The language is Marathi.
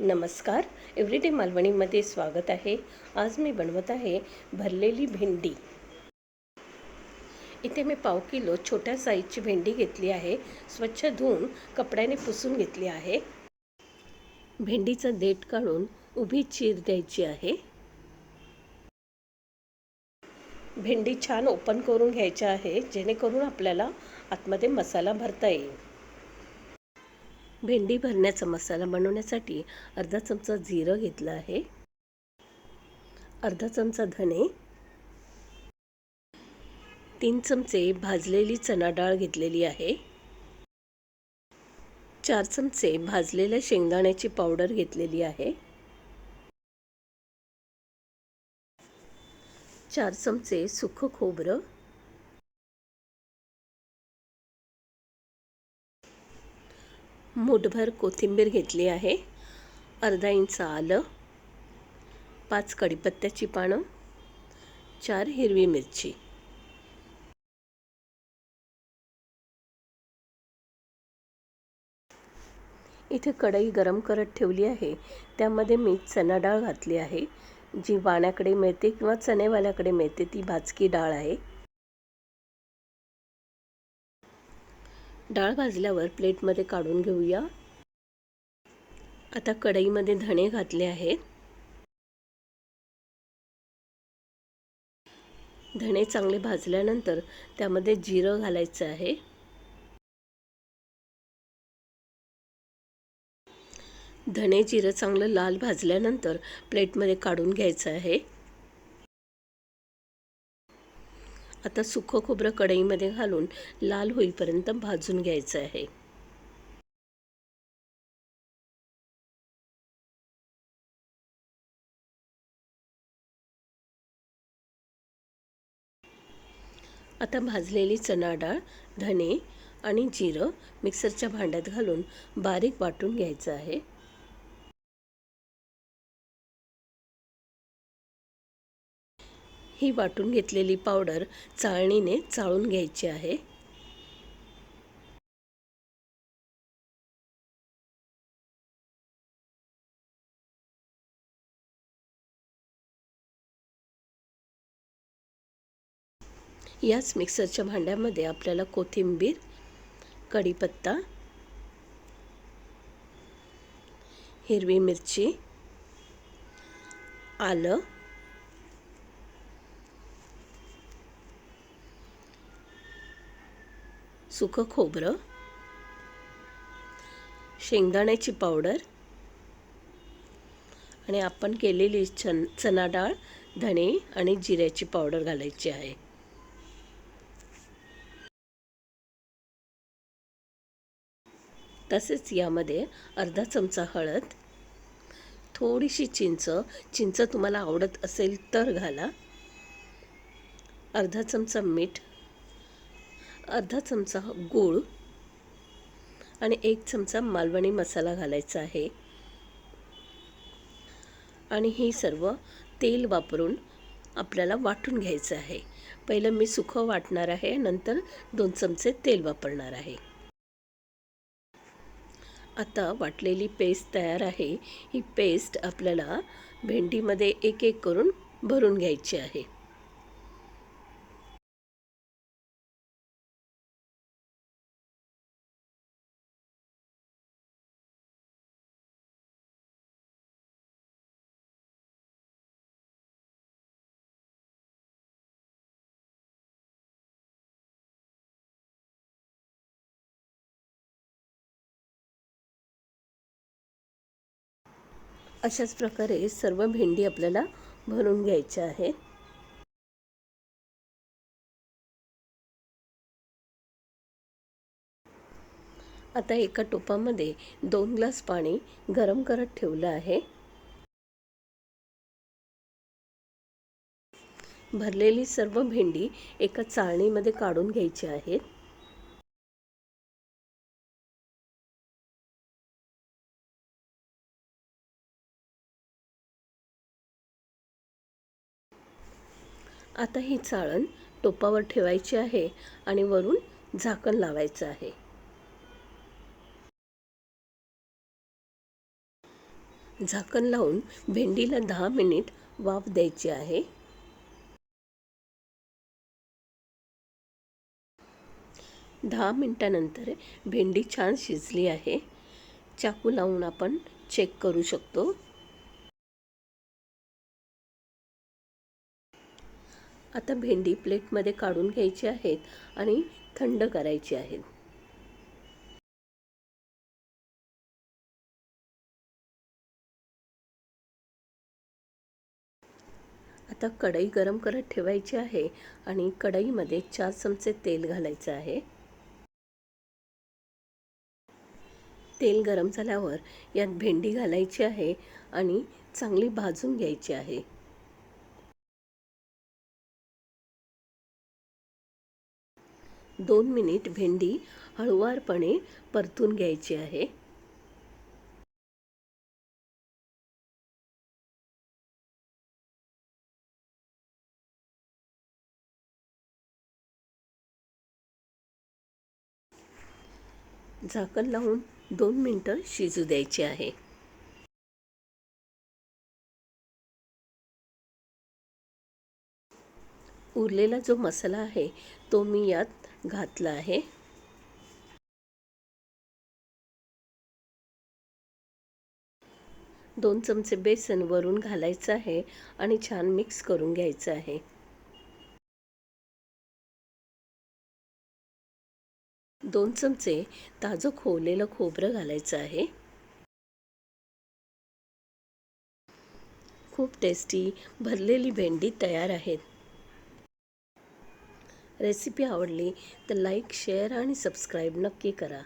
नमस्कार. एव्हरीडे मालवणीमध्ये स्वागत आहे. आज मी बनवत आहे भरलेली भेंडी. इथे मी पाव किलो छोट्या साईजची भेंडी घेतली आहे. स्वच्छ धुवून कपड्याने पुसून घेतली आहे. भेंडीचं देठ काढून उभी चीर द्यायची आहे. भेंडी छान ओपन करून घ्यायची आहे जेणेकरून आपल्याला आतमध्ये मसाला भरता येईल. भेंडी भरण्याचा मसाला बनवण्यासाठी अर्धा चमचा जिरं घेतलं आहे. अर्धा चमचा धने तीन चमचे भाजलेली चणा डाळ घेतलेली आहे. चार चमचे भाजलेल्या शेंगदाण्याची पावडर घेतलेली आहे. चार चमचे सुखं खोबरं. मूठभर कोथिंबीर घेतली आहे. अर्धा इंच आलं. पाच कढीपत्त्याची पानं. चार हिरवी मिरची. इथे कढई गरम करत ठेवली आहे. त्यामध्ये मी चना डाळ घातली आहे. जी वाण्याकडे मिळते किंवा चणेवाल्याकडे मिळते ती भाजकी डाळ आहे. डाळ भाजल्यावर प्लेटमध्ये काढून घेऊया. आता कढईमध्ये धणे घातले आहेत. धणे चांगले भाजल्यानंतर त्यामध्ये जिरं घालायचं आहे. धणे जिरं चांगलं लाल भाजल्यानंतर प्लेटमध्ये काढून घ्यायचं आहे. आता सुकं खोबरं कढईमध्ये घालून लाल होईपर्यंत भाजून घ्यायचं आहे. आता भाजलेली चना डाळ धणे आणि जिरं मिक्सरच्या भांड्यात घालून बारीक वाटून घ्यायचं आहे. ही वाटून घेतलेली पावडर चाळणीने चाळून घ्यायची आहे. याच मिक्सरच्या भांड्यामध्ये आपल्याला कोथिंबीर कढीपत्ता हिरवी मिरची आलं सुकं खोबरं शेंगदाण्याची पावडर आणि आपण केलेली चन चना डाळ धणे आणि जिऱ्याची पावडर घालायची आहे. तसेच यामध्ये अर्धा चमचा हळद थोडीशी चिंच चिंच तुम्हाला आवडत असेल तर घाला. अर्धा चमचा मीठ अर्धा चमचा गूळ आणि एक चमचा मालवणी मसाला घालायचा आहे. आणि हे सर्व तेल वापरून आपल्याला वाटून घ्यायचं आहे. पहिलं मी सुखं वाटणार आहे नंतर दोन चमचे तेल वापरणार आहे. आता वाटलेली पेस्ट तयार आहे. ही पेस्ट आपल्याला भेंडीमध्ये एक एक करून भरून घ्यायची आहे. अशाच प्रकारे सर्व भेंडी आपल्याला भरून घ्यायच्या आहेत. आता एका टोपामध्ये दोन ग्लास पाणी गरम करत ठेवलं आहे. भरलेली सर्व भेंडी एका चाळणीमध्ये काढून घ्यायची आहेत. आता ही चाळण टोपावर ठेवायची आहे आणि वरून झाकण लावायचं आहे. झाकण लावून भेंडीला दहा मिनिट वाफ द्यायची आहे. दहा मिनटानंतर भेंडी छान शिजली आहे. चाकू लावून आपण चेक करू शकतो. आता भेंडी प्लेटमध्ये काढून घ्यायची आहेत आणि थंड करायची आहेत. आता कढई गरम करत ठेवायची आहे आणि कढईमध्ये चार चमचे तेल घालायचं आहे. तेल गरम झाल्यावर यात भेंडी घालायची आहे आणि चांगली भाजून घ्यायची आहे. दोन मिनिट भेंडी हळुवारपणे परतून घ्यायची आहे. झाकण लावून दोन मिनटं शिजू द्यायची आहे. उरलेला जो मसाला आहे तो मी यात घातला आहे. दोन चमचे बेसन वरून घालायचं आहे आणि छान मिक्स करून घ्यायचं आहे. दोन चमचे ताजं खोवलेलं खोबरं घालायचं आहे. खूप टेस्टी भरलेली भेंडी तयार आहेत. रेसिपी आवडली तर लाईक शेअर आणि सबस्क्राईब नक्की करा.